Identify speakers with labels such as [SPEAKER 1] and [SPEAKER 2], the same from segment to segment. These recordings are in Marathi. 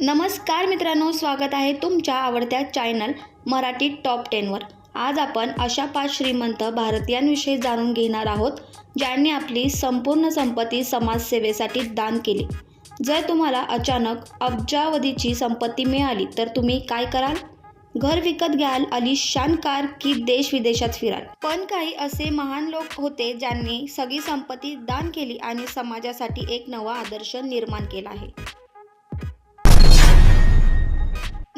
[SPEAKER 1] नमस्कार मित्रांनो स्वागत आहे तुमच्या आवडत्या चॅनल मराठी टॉप टेनवर. आज आपण अशा पाच श्रीमंत भारतीयांविषयी जाणून घेणार आहोत ज्यांनी आपली संपूर्ण संपत्ती समाजसेवेसाठी दान केली. जर तुम्हाला अचानक अब्जावधीची संपत्ती मिळाली तर तुम्ही काय कराल? घर विकत घ्याल अलिशान कार की देश विदेशात फिराल? पण काही असे महान लोक होते ज्यांनी सगळी संपत्ती दान केली आणि समाजासाठी एक नवा आदर्श निर्माण केला आहे.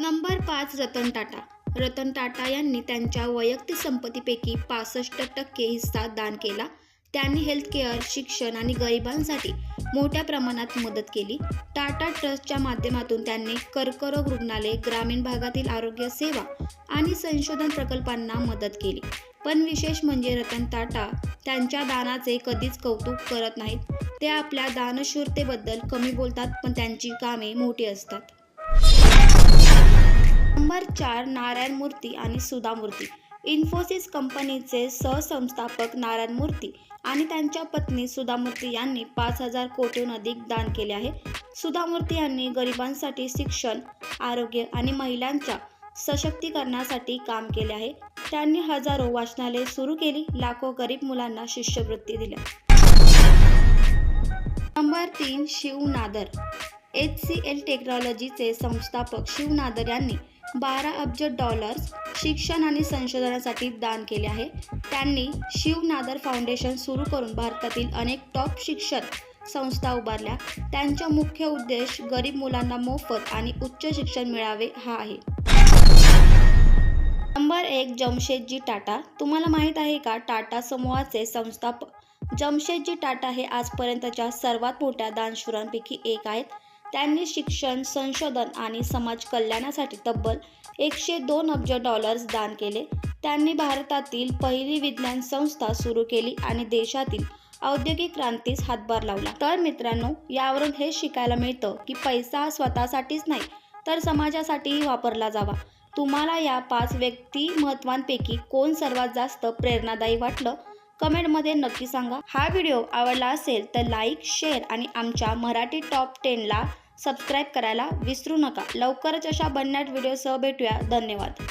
[SPEAKER 1] नंबर पाच रतन टाटा. रतन टाटा यांनी त्यांच्या वैयक्तिक संपत्तीपैकी पासष्ट टक्के हिस्सा दान केला. त्यांनी हेल्थकेअर शिक्षण आणि गरिबांसाठी मोठ्या प्रमाणात मदत केली. टाटा ट्रस्टच्या माध्यमातून त्यांनी कर्करोग रुग्णालय ग्रामीण भागातील आरोग्य सेवा आणि संशोधन प्रकल्पांना मदत केली. पण विशेष म्हणजे रतन टाटा त्यांच्या दानाचे कधीच कौतुक करत नाहीत. ते आपल्या दानशूरतेबद्दल कमी बोलतात पण त्यांची कामे मोठी असतात. नंबर चार नारायण मूर्ती आणि सुधा मूर्ती. इन्फोसिस कंपनीचे सहसंस्थापक नारायण मूर्ती आणि त्यांच्या पत्नी सुधा मूर्ती यांनी पाच हजार कोटीहून अधिक दान केले आहे. सुधा मूर्ती यांनी गरिबांसाठी शिक्षण आरोग्य आणि महिलांच्या सशक्तीकरणासाठी काम केले आहे. त्यांनी हजारो वाचनालये सुरू केली लाखो गरीब मुलांना शिष्यवृत्ती दिल्या. नंबर तीन Shiv Nadar H C L टेक्नॉलॉजीचे संस्थापक शिवनादर यांनी बारा अब्ज डॉलर्स शिक्षण आणि संशोधनासाठी दान केले आहे. त्यांनी शिवनादर फाउंडेशन सुरू करून भारतातील अनेक टॉप शिक्षण संस्था उभारल्या. त्यांचा मुख्य उद्देश गरीब मुलांना मोफत आणि उच्च शिक्षण मिळावे हा आहे. नंबर एक जमशेदजी टाटा. तुम्हाला माहीत आहे का टाटा समूहाचे संस्थापक जमशेदजी टाटा हे आजपर्यंतच्या सर्वात मोठ्या दानशूरांपैकी एक आहेत. त्यांनी शिक्षण संशोधन आणि समाज कल्याणासाठी तब्बल एकशे दोन अब्ज डॉलर्स दान केले. त्यांनी भारतातील पहिली विज्ञान संस्था सुरू केली आणि देशातील औद्योगिक क्रांतीस हातभार लावला. तर मित्रांनो यावरून हे शिकायला मिळतं की पैसा हा स्वतःसाठीच नाही तर समाजासाठीही वापरला जावा. तुम्हाला या पाच व्यक्तिमत्वांपैकी कोण सर्वात जास्त प्रेरणादायी वाटलं? कमेंटमध्ये नक्की सांगा. हा व्हिडिओ आवडला असेल तर लाईक शेअर आणि आमच्या मराठी टॉप टेनला सबस्क्राईब करायला विसरू नका. लवकरच अशा भन्नाट व्हिडिओसह भेटूया. धन्यवाद.